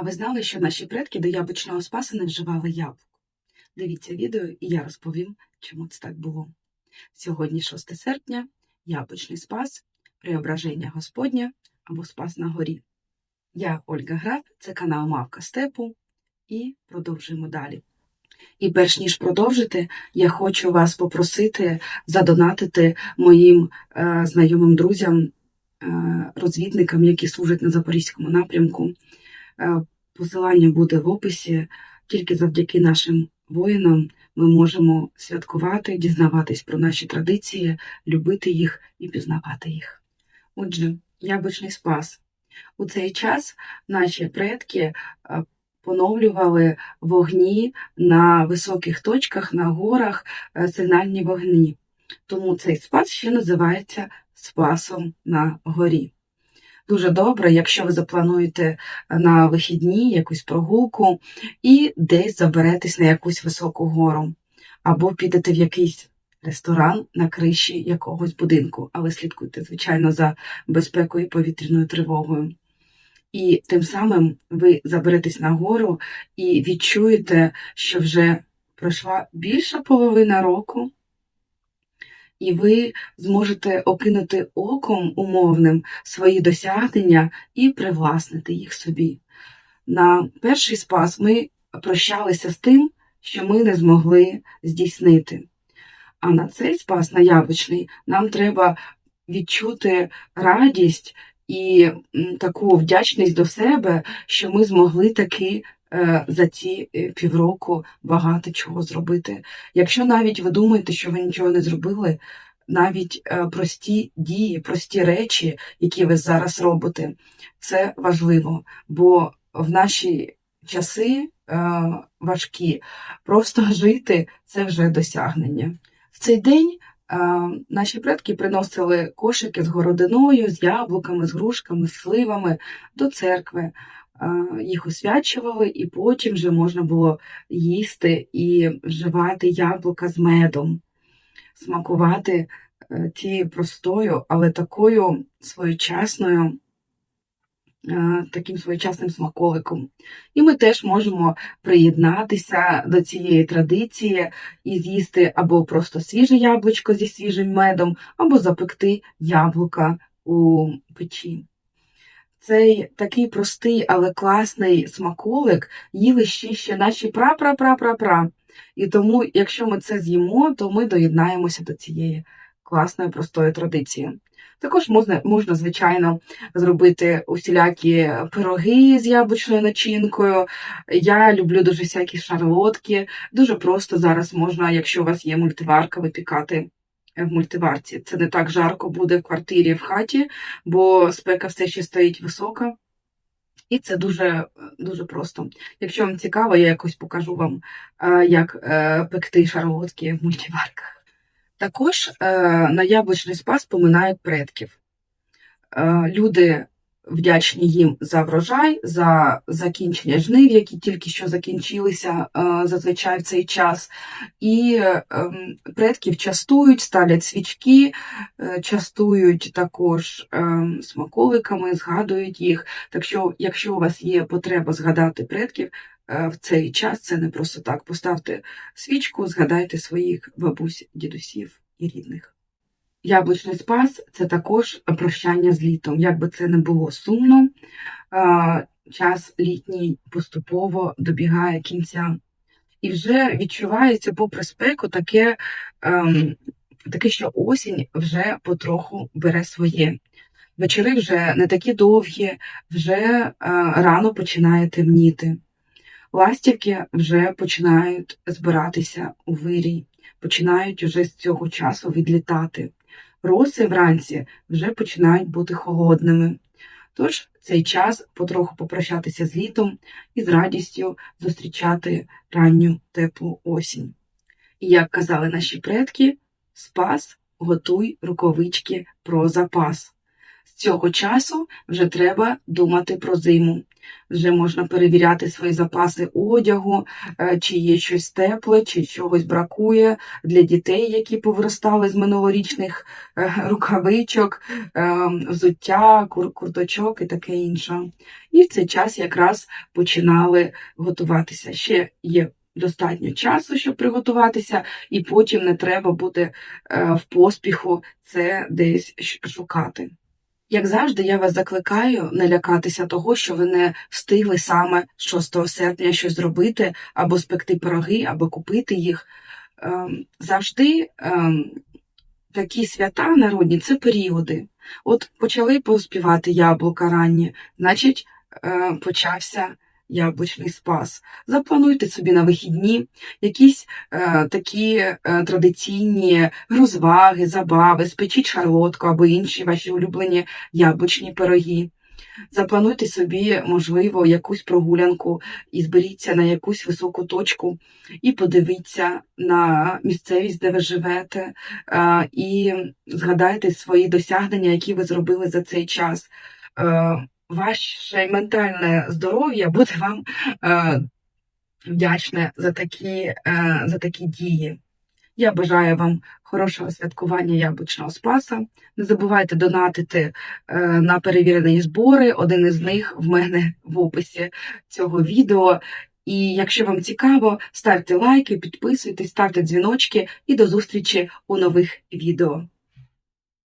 А ви знали, що наші предки до яблучного спаса не вживали яблук? Дивіться відео, і я розповім, чому це так було. Сьогодні 6 серпня, яблучний спас, преображення Господня або спас на горі. Я Ольга Граф, це канал Мавка Степу, і продовжуємо далі. І перш ніж продовжити, я хочу вас попросити задонатити моїм е, знайомим друзям, е, розвідникам, які служать на Запорізькому напрямку. Е, Посилання буде в описі. Тільки завдяки нашим воїнам ми можемо святкувати, дізнаватись про наші традиції, любити їх і пізнавати їх. Отже, яблучний спас. У цей час наші предки е, поновлювали вогні на високих точках, на горах, е, сигнальні вогні. Тому цей спас ще називається спасом на горі. Дуже добре, якщо ви заплануєте на вихідні якусь прогулку і десь заберетесь на якусь високу гору, або підете в якийсь ресторан на криші якогось будинку, але слідкуйте, звичайно, за безпекою і повітряною тривогою. І тим самим ви заберетесь на гору і відчуєте, що вже пройшла більша половина року, і ви зможете окинути оком умовним свої досягнення і привласнити їх собі. На перший спас ми прощалися з тим, що ми не змогли здійснити. А на цей спас, на нам треба відчути радість і таку вдячність до себе, що ми змогли таки за ці е, півроку багато чого зробити. Якщо навіть ви думаєте, що ви нічого не зробили, навіть е, прості дії, прості речі, які ви зараз робите, це важливо, бо в наші часи е, важкі просто жити це вже досягнення. В цей день е, наші предки приносили кошики з городиною, з яблуками, з грушками, з сливами до церкви. Їх освячували, і потім вже можна було їсти і вживати яблука з медом, смакувати е, тією простою, але такою своєчасною, е, таким своєчасним смаколиком. І ми теж можемо приєднатися до цієї традиції і з'їсти або просто свіже яблучко зі свіжим медом, або запекти яблука у печі. Цей такий простий, але класний смаколик їли ще ще наші пра-пра-пра-пра-пра. І тому, якщо ми це з'їмо, то ми доєднаємося до цієї класної простої традиції. Також можна, можна, звичайно, зробити усілякі пироги з яблучною начинкою. Я люблю дуже всякі шарлотки. Дуже просто зараз можна, якщо у вас є мультиварка, випікати в мультиварці. Це не так жарко буде в квартирі, в хаті, бо спека все ще стоїть висока. І це дуже дуже просто. Якщо вам цікаво, я якось покажу вам, е, як е, пекти шарлотки в мультиварках. Також е, на яблучний спас поминають предків. Люди вдячні їм за врожай, за закінчення жнив, які тільки що закінчилися зазвичай в цей час. І ем, предків частують, ставлять свічки, е, частують також ем, смаколиками, згадують їх. Так що, якщо у вас є потреба згадати предків, е, в цей час це не просто так. Поставте свічку, згадайте своїх бабусь, дідусів і рідних. Яблучний спас це також прощання з літом. Як би це не було сумно, час літній поступово добігає кінця. І вже відчувається попри спеку таке, ем, таке, що осінь вже потроху бере своє. Вечори вже не такі довгі, вже е, рано починає темніти. Ластівки вже починають збиратися у вирій, починають уже з цього часу відлітати. Роси вранці вже починають бути холодними. Тож цей час потроху попрощатися з літом і з радістю зустрічати ранню теплу осінь. І як казали наші предки, спас, готуй рукавички про запас. З цього часу вже треба думати про зиму. Вже можна перевіряти свої запаси одягу, е, чи є щось тепле, чи чогось бракує для дітей, які повиростали з минулорічних е, рукавичок, е, взуття, кур- курточок і таке інше. І в цей час якраз починали готуватися. Ще є достатньо часу, щоб приготуватися, і потім не треба буде в поспіху це десь шукати. Як завжди, я вас закликаю не лякатися того, що ви не встигли саме 6 серпня щось зробити, або спекти пироги, або купити їх. Ем, Завжди ем, такі свята народні це періоди. От почали поспівати яблука ранні, значить, е, почався яблучний спас. Заплануйте собі на вихідні якісь е, такі е, традиційні розваги, забави, спечіть шарлотку або інші ваші улюблені яблучні пироги. Заплануйте собі, можливо, якусь прогулянку і зберіться на якусь високу точку і подивіться на місцевість, де ви живете, е, і згадайте свої досягнення, які ви зробили за цей час. Ваше ментальне здоров'я буде вам е, вдячне за такі, е, за такі дії. Я бажаю вам хорошого святкування яблучного спаса. Не забувайте донатити е, на перевірені збори. Один із них в мене в описі цього відео. І якщо вам цікаво, ставте лайки, підписуйтесь, ставте дзвіночки і до зустрічі у нових відео.